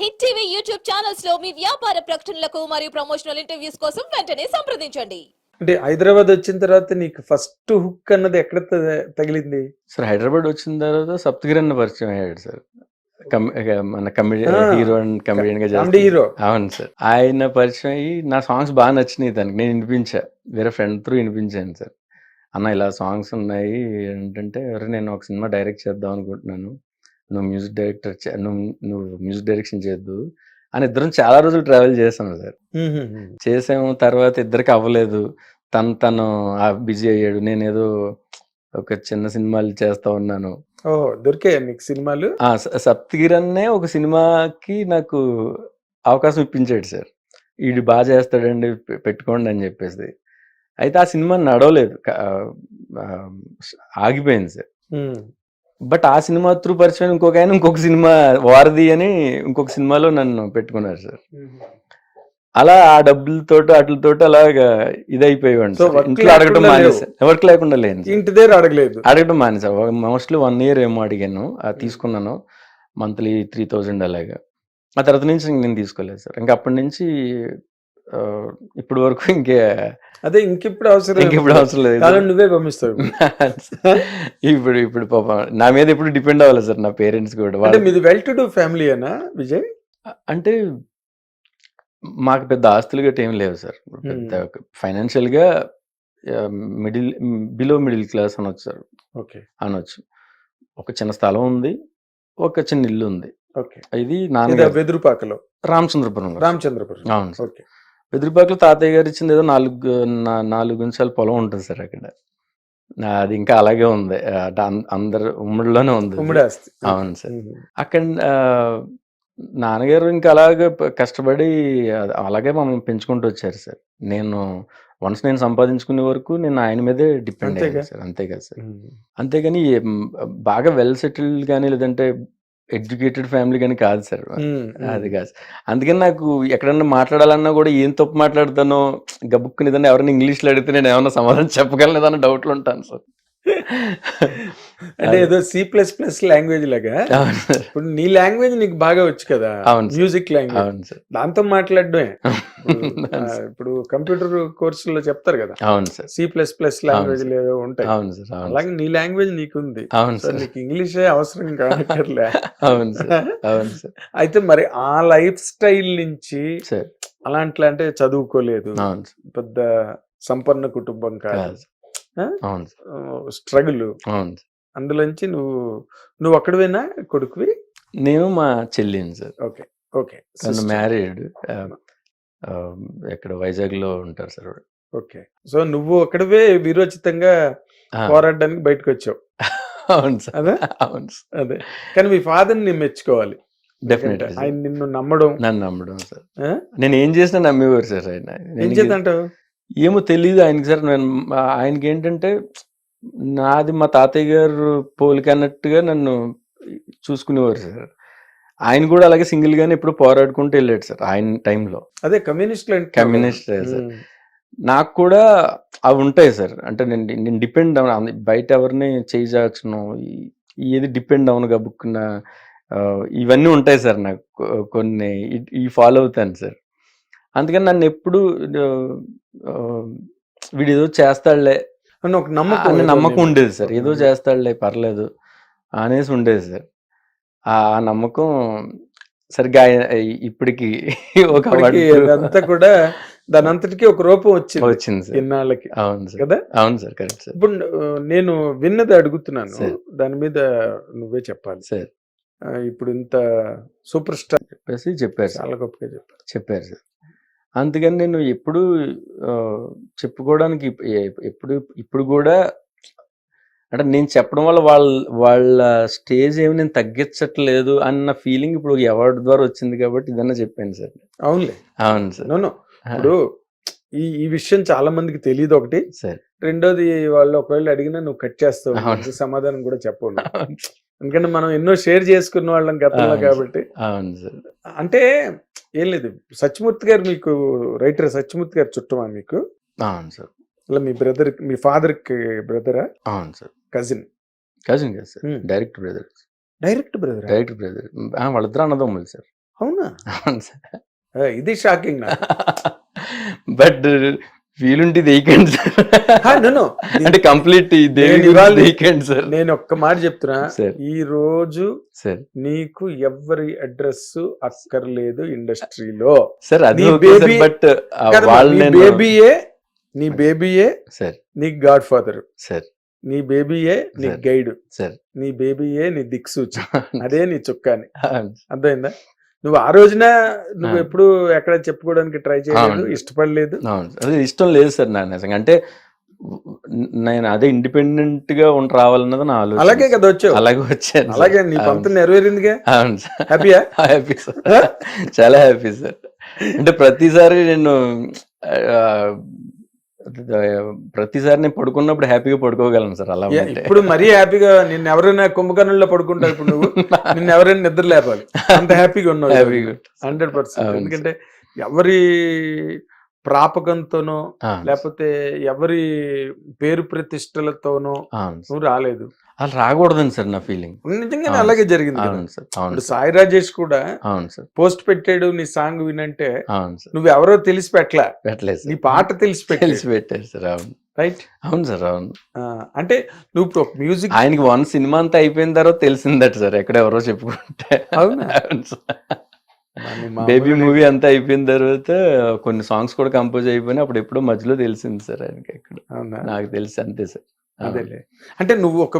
Hit TV YouTube ఛానల్స్లో మీ వ్యాపార ప్రకటనలకు మరియు ప్రమోషనల్ ఇంటర్వ్యూస్ కోసం వెంటనే సంప్రదించండి. అంటే హైదరాబాద్ వచ్చిన తర్వాత నీకు ఫస్ట్ హుక్ అన్నది ఎక్కడ తగిలింది? సార్ హైదరాబాద్ వచ్చిన తర్వాత సప్తగిరి అన్న పరిచయం అయ్యాడు సార్. మన కమెడీ ఆ, హీరో అండ్ కమెడియన్గా. హీరో. అవును సార్. ఆయన పరిచయం అయ్యి నా సాంగ్స్ బాగా నచ్చినాయి తనకి నేను వినిపించా. వేరే ఫ్రెండ్ త్రూ వినిపించాను సార్. అన్న ఇలా సాంగ్స్ ఉన్నాయి. ఏంటంటే "అరే, నేను ఒక సినిమా డైరెక్ట్ చేద్దాం అనుకుంటున్నాను. నువ్వు మ్యూజిక్ డైరెక్టర్ నువ్వు నువ్వు మ్యూజిక్ డైరెక్షన్ చేద్దు అని ఇద్దరం చాలా రోజులు ట్రావెల్ చేసాం సార్. చేసాము తర్వాత ఇద్దరికి అవ్వలేదు. తను తను బిజీ అయ్యాడు. నేను ఏదో ఒక చిన్న సినిమాలు చేస్తా ఉన్నాను. ఓ దొరికాయి నీకు సినిమాలు? ఆ స- సప్తగిరి అన్నే ఒక సినిమాకి నాకు అవకాశం ఇప్పించాడు సార్. వీడు బాగా చేస్తాడండి పెట్టుకోండి అని చెప్పేసి. అయితే ఆ సినిమా నడవలేదు. ఆగిపోయింది సార్. బట్ ఆ సినిమా త్రూ పరిచయం ఇంకొక ఆయన ఇంకొక సినిమా వారధి అని ఇంకొక సినిమాలో నన్ను పెట్టుకున్నారు సార్. అలా ఆ డబ్బులతో వాటితోటి అలాగా work ఇంట్లో అడగడం లేకుండా మానేసా. వర్క్ లేకుండా లేను సార్. ఇంటి దగ్గర అడగలేదు. అడగడం మానేసా. మోస్ట్లీ వన్ ఇయర్ ఏమో అడిగాను. అది తీసుకున్నాను. మంత్లీ త్రీ థౌజండ్ అలాగా. ఆ తర్వాత నుంచి నేను తీసుకోలేదు సార్. ఇంకా అప్పటి నుంచి ఆ, ఇప్పటి వరకు ఇంకే అదే ఇంకెప్పుడు అవసరం ఇంక ఇప్పుడు అవసరం లేదు. కాలం నువ్వే పంపిస్తావు. ఇప్పుడు ఇప్పుడు పాప నా మీద ఇప్పుడు డిపెండ్ అవ్వాలి సార్ నా పేరెంట్స్ కూడా. అంటే మీది వెల్ టు డూ ఫ్యామిలీ అనా విజయ్? అంటే మాకు పెద్ద ఆస్తులు గట్రా ఏం లేవు సార్. పెద్ద ఫైనాన్షియల్గా మిడిల్ బిలో మిడిల్ క్లాస్ అనొచ్చు సార్. ఓకే. అనొచ్చు. ఒక చిన్న స్థలం ఉంది ఒక చిన్న ఇల్లు ఉంది. ఓకే. ఇది నాన్నగారు వెదురుపాకలో. రామచంద్రపురం రామచంద్రపురం అవును ఓకే. వెదురుపాకలో తాతయ్య గారు ఇచ్చింది ఏదో నాలుగు నాలుగు గుంచాల పొలం ఉంటుంది సార్ అక్కడ. అది ఇంకా అలాగే ఉంది. అందరు ఉమ్మడిలోనే ఉంది అవును సార్. అక్కడ నాన్నగారు ఇంకా అలాగే కష్టపడి అలాగే మమ్మల్ని పెంచుకుంటూ వచ్చారు సార్. నేను వన్స్ నేను సంపాదించుకునే వరకు నేను ఆయన మీదే డిపెండ్. అయ్యాను సార్. అంతే కదా సార్. అంతేగాని బాగా వెల్ సెటిల్డ్ కానీ లేదంటే ఎడ్యుకేటెడ్ ఫ్యామిలీ కానీ కాదు సార్. అది కాదు అందుకని నాకు ఎక్కడన్నా మాట్లాడాలన్నా కూడా ఏం తప్పు మాట్లాడతానో గబుక్కుని ఏదన్నా ఎవరైనా ఇంగ్లీష్లో అడిగితే నేను ఏమన్నా సమాధానం చెప్పగలనేదన్న డౌట్లు ఉంటాను సార్. అంటే ఏదో సి ప్లస్ ప్లస్ లాంగ్వేజ్ లాగా. ఇప్పుడు నీ లాంగ్వేజ్ నీకు బాగా వచ్చు కదా. మ్యూజిక్ లాంగ్వేజ్ అవును సార్. దాంతో మాట్లాడడమే. ఇప్పుడు, కంప్యూటర్ కోర్సులో చెప్తారు కదా. అవును sir. C plus plus language. ఏవో ఉంటాయి. అవును సార్ అలాగే నీ లాంగ్వేజ్ నీకుంది. అవును సార్. నీకు ఇంగ్లీషే అవసరం కానక్కర్లే. అవును సార్. అవును సార్. అయితే మరి ఆ లైఫ్ స్టైల్ నుంచి అలాంటి అంటే చదువుకోలేదు. పెద్ద సంపన్న కుటుంబం కాదు. స్ట్రగుల్. అందులోంచి నువ్వు నువ్వు ఒక్కడివేనా కొడుకువి? నేను మా చెల్లిని సార్. ఓకే. ఓకే. తను మ్యారీడ్ ఎక్కడ వైజాగ్లో ఉంటారు సార్. ఓకే. సో నువ్వు ఒక్కడివే వీరోచితంగా పోరాడడానికి బయటకు వచ్చావు అవును సార్. అదే? అవును అదే. కానీ మీ ఫాదర్ని మెచ్చుకోవాలి డెఫినెట్ ఆయన నిన్ను నమ్మడం. నన్ను నమ్మడం సార్? నేను ఏం చేసినా నమ్మేవారు సార్ ఆయన. ఏం చేద్దంటావు? ఏమో తెలియదు ఆయనకి సార్. నేను ఆయనకి ఏంటంటే నాది మా తాతయ్య గారు పోలిక అన్నట్టుగా నన్ను చూసుకునేవారు సార్. ఆయన కూడా అలాగే సింగిల్ గానే ఎప్పుడు పోరాడుకుంటూ వెళ్ళాడు సార్ ఆయన టైంలో. అదే కమ్యూనిస్ట్ కమ్యూనిస్ట్ సార్. నాకు కూడా అవి ఉంటాయి సార్. అంటే నేను నేను డిపెండ్ అవును బయట ఎవరిని చేయి చాచను ఈ- ఏది డిపెండ్ అవును గబుక్కున్న ఇవన్నీ ఉంటాయి సార్ నాకు కొన్ని ఈ ఫాలో అవుతాను సార్. అందుకని నన్ను ఎప్పుడు వీడు ఏదో చేస్తాడులే. అని ఒక నమ్మకం నమ్మకం. ఉండేది సార్. ఏదో. చేస్తాడులే పర్లేదు అనేసి ఉండేది సార్. ఆ నమ్మకం సరిగ్గా ఇప్పటికి ఒక అదంతా కూడా దాని అంతటికి ఒక రూపం వచ్చింది వచ్చింది సార్. ఇన్నాళ్ళకి. అవును సార్. కదా? అవును సార్. Correct sir. ఇప్పుడు నేను విన్నది అడుగుతున్నాను. సరే. దాని మీద నువ్వే చెప్పాలి. సార్. ఇప్పుడు ఇంత సూపర్ స్టార్ చెప్పేసి చెప్పారు చాలా గొప్పగా చెప్పారు. చెప్పారు సార్. అందుకని నేను ఎప్పుడు చెప్పుకోవడానికి ఎప్పుడు ఇప్పుడు కూడా అంటే నేను చెప్పడం వల్ల వాళ్ళ వాళ్ళ స్టేజ్ ఏమి నేను తగ్గించట్లేదు అన్న ఫీలింగ్ ఇప్పుడు అవార్డు ద్వారా వచ్చింది కాబట్టి ఇదన్నా చెప్పాను సార్. అవునులే. అవును సార్. నో ఇప్పుడు ఈ ఈ విషయం చాలా మందికి తెలియదు ఒకటి. సార్. రెండోది వాళ్ళు ఒకవేళ అడిగినా నువ్వు కట్ చేస్తావు అవును. సమాధానం కూడా. అవును. సార్. ఎందుకంటే మనం ఎన్నో షేర్ చేసుకున్న వాళ్ళం గతంలో అవును. కాబట్టి. అవును సార్. అంటే ఏం లేదు. సత్యమూర్తి గారు మీకు రైటర్ సత్యమూర్తి గారు చుట్టమా మీకు? అవును సార్. అలా మీ బ్రదర్ మీ ఫాదర్కి బ్రదరా అవును సార్. కజిన్ కజిన్ కదా sir. Direct brother direct brother direct brother వాళ్ళిద్దరు అన్నదమ్ములు సార్. అవునా? అవును సార్. ఇది shocking but no, no. Sir. అంటే కంప్లీట్ వేయకండి సార్. నేను ఒక్క మాట చెప్తున్నా. ఈ రోజు సార్. నీకు ఎవరి అడ్రస్ అక్కర్లేదు ఇండస్ట్రీలో. సార్ అది బట్ బేబీయే నీ బేబీయే సార్. నీ గాడ్ ఫాదర్ సార్. నీ బేబీయే నీ. గైడ్. సార్. నీ బేబీయే నీ దిక్సూచి. అదే నీ చుక్కాని. అర్థమైందా? నువ్వు ఆ రోజున నువ్వు. ఎప్పుడు ఎక్కడ చెప్పుకోవడానికి ట్రై చేయలేదు. ఇష్టపడలేదు? అది ఇష్టం లేదు సార్ నాకు నిజంగా. అంటే నేను అదే ఇండిపెండెంట్గా ఉండి రావాలన్నది నా ఆలోచన. అలాగే కదా వచ్చావు. అలాగే వచ్చాను. అలాగే నీ పంత నెరవేరిందిగా? అవును సార్. హ్యాపీయా హ్యాపీ సార్. చాలా హ్యాపీ సార్. అంటే ప్రతిసారి నేను ప్రతిసారి నేను పడుకున్నప్పుడు హ్యాపీగా పడుకోగలను సార్ అలా ఇప్పుడు మరీ హ్యాపీగా నిన్ను ఎవరైనా కుంభకర్ణంలో పడుకుంటావు ఇప్పుడు నువ్వు నిన్ను ఎవరైనా నిద్ర లేపాలి. అంత హ్యాపీగా ఉన్నావు హ్యాపీగా హండ్రెడ్ పర్సెంట్. ఎందుకంటే ఎవరి ప్రాపకంతోనో లేకపోతే ఎవరి పేరు ప్రతిష్టలతోనో. నువ్వు రాలేదు. అలా రాకూడదని సార్ నా ఫీలింగ్. అవును అలాగే జరిగింది ఇప్పుడు సాయి రాజేష్ కూడా అవును సార్. పోస్ట్ పెట్టాడు నీ సాంగ్ వినంటే నువ్వు ఎవరో తెలిసి పెట్టలా. పెట్టలేదు నీ పాట తెలిసి తెలిసి పెట్టారు సార్ అవును. రైట్? అవును సార్ అవును. అంటే నువ్వు ఇప్పుడు మ్యూజిక్ ఆయనకి వన్ సినిమా అంతా అయిపోయిన తర్వాత తెలిసిందట సార్ ఎక్కడ ఎవరో చెప్పుకుంటే. అవునా? అవును సార్. బేబీ మూవీ అంతా అయిపోయిన తర్వాత కొన్ని సాంగ్స్ కూడా కంపోజ్ అయిపోయినాయి. అప్పుడు ఎప్పుడో మధ్యలో తెలిసింది సార్ ఆయనకి ఎక్కడ. నాకు తెలిసి అంతే సార్. అదేలే. అంటే నువ్వు ఒక